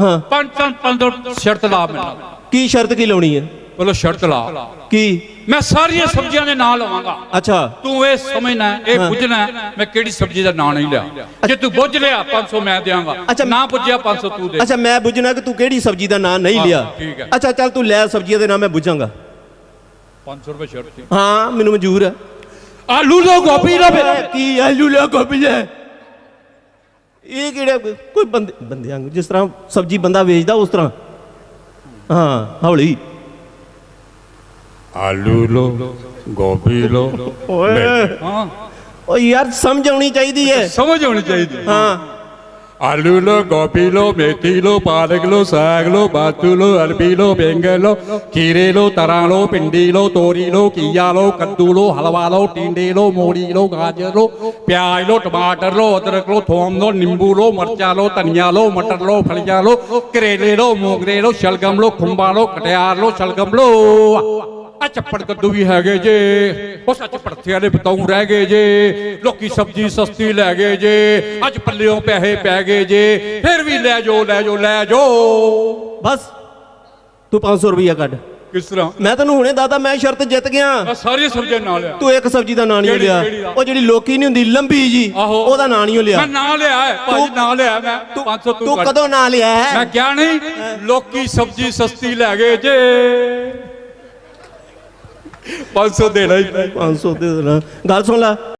ਹਾਂ। ਪੰਜ ਪੰਜ ਪੰਜ ਸ਼ਰਤ ਲਾ ਮੈਨੂੰ। ਕੀ ਸ਼ਰਤ ਕੀ ਲਾਉਣੀ ਹੈ? ਬੋਲੋ ਸ਼ਰਤ ਲਾ। ਕੀ? ਮੈਂ ਸਾਰੀਆਂ ਸਬਜ਼ੀਆਂ ਦੇ ਨਾਂ ਲਵਾਂਗਾ। ਅੱਛਾ। ਤੂੰ ਇਹ ਸਮਝਣਾ ਹੈ, ਇਹ ਹਾਂ। ਬੁੱਝਣਾ ਹੈ, ਮੈਂ ਕਿਹੜੀ ਸਬਜ਼ੀ ਦਾ ਨਾਂ ਨਹੀਂ ਲਿਆ। ਜੇ ਤੂੰ ਬੁੱਝ ਲਿਆ 500 ਮੈਂ ਦੇਵਾਂਗਾ ਅੱਛਾ। ਨਾ ਬੁੱਝਿਆ 500 ਤੂੰ ਦੇ। ਅੱਛਾ ਮੈਂ ਬੁੱਝਣਾ ਕਿ ਤੂੰ ਕਿਹੜੀ ਸਬਜ਼ੀ ਦਾ ਨਾਂ ਨਹੀਂ ਹਾਂ, ਲਿਆ? ਠੀਕ ਹੈ। ਅੱਛਾ ਚੱਲ ਤੂੰ ਲੈ ਸਬਜ਼ੀਆਂ ਦੇ ਨਾਂ ਮੈਂ ਬੁੱਝਾਂਗਾ। 500 ਰੁਪਏ ਸ਼ਰਤ ਸੀ। ਹਾਂ ਮੈਨੂੰ ਮਨਜ਼ੂਰ ਹੈ। ਆਲੂ ਲੋ ਗੋਭੀ ਲੋ ਕੀ ਆਲੂ ਲਿਆ ਗੋਭੀ ਹੈ? ਇਹ ਕਿਹੜਾ ਕੋਈ ਬੰਦੇ ਬੰਦਿਆਂ ਵਾਂਗੂ ਜਿਸ ਤਰ੍ਹਾਂ ਸਬਜ਼ੀ ਬੰਦਾ ਵੇਚਦਾ ਉਸ ਤਰ੍ਹਾਂ। ਹਾਂ ਹੌਲੀ। ਆਲੂ ਲੋ ਗੋਭੀ ਲੋ ਓਏ। ਹਾਂ। ਓ ਯਾਰ ਸਮਝ ਆਉਣੀ ਚਾਹੀਦੀ ਹੈ। ਸਮਝ ਆਉਣੀ ਚਾਹੀਦੀ ਹਾਂ। ਆਲੂ ਲੋ ਗੋਭੀ ਲੋ ਮੇਥੀ ਲੋ ਪਾਲਕ ਲੋ ਸਾਗ ਲੋ ਬਾਤੂ ਲੋ ਅਰਬੀ ਲੋ ਬੈਂਗਣ ਲੋ ਖੀਰੇ ਲੋ ਤਰਾਂ ਲੋ ਪਿੰਡੀ ਲੋ ਤੋਰੀ ਲੋ ਕੀਆ ਲੋ ਕੱਦੂ ਲੋ ਹਲਵਾ ਲੋ ਟਿੰਡੇ ਲੋ ਮੋੜੀ ਆ ਚੱਪੜ ਕੱਦੂ ਵੀ ਹੈਗੇ ਜੇ ਉਸ ਚ ਪੜਥੇ ਵਾਲੇ ਬਤਾਉ ਰਹਿ ਗਏ ਜੇ ਲੋਕੀ ਸਬਜ਼ੀ ਸਸਤੀ ਲੈ ਗਏ ਜੇ ਅੱਜ ਪੱਲਿਓਂ ਪੈਸੇ ਪੈ ਗਏ ਜੇ ਫਿਰ ਵੀ ਲੈ ਜਾਓ ਲੈ ਜਾਓ ਲੈ ਜਾਓ। ਬਸ ਤੂੰ 500 ਰੁਪਈਆ ਕੱਢ। ਕਿਸ ਤਰ੍ਹਾਂ? ਮੈਂ ਤੈਨੂੰ ਹੁਣੇ ਦਾਦਾ ਮੈਂ ਸ਼ਰਤ ਜਿੱਤ ਗਿਆ। ਆ ਸਾਰੀਆਂ ਸਬਜ਼ੀਆਂ ਨਾਲ ਆ ਤੂੰ ਇੱਕ ਸਬਜ਼ੀ ਦਾ ਨਾਂ ਨਹੀਂ ਲਿਆ? ਉਹ ਜਿਹੜੀ ਲੋਕੀ ਨਹੀਂ ਹੁੰਦੀ ਲੰਬੀ ਜੀ। ਉਹਦਾ ਨਾਂ ਨਹੀਂ ਲਿਆ। ਮੈਂ ਨਾਂ ਲਿਆ ਭਾਜੀ ਨਾਂ ਲਿਆ ਮੈਂ 500 ਤੂੰ। ਕਦੋਂ ਨਾਂ ਲਿਆ ਮੈਂ ਕਿਹਾ ਨਹੀਂ ਲੋਕੀ ਸਬਜ਼ੀ ਸਸਤੀ ਲੈ ਗਏ ਜੇ। 500 ਦੇਣਾ ਹੀ। 500 ਦੇ ਦੇਣਾ। ਗੱਲ ਸੁਣ ਲੈ।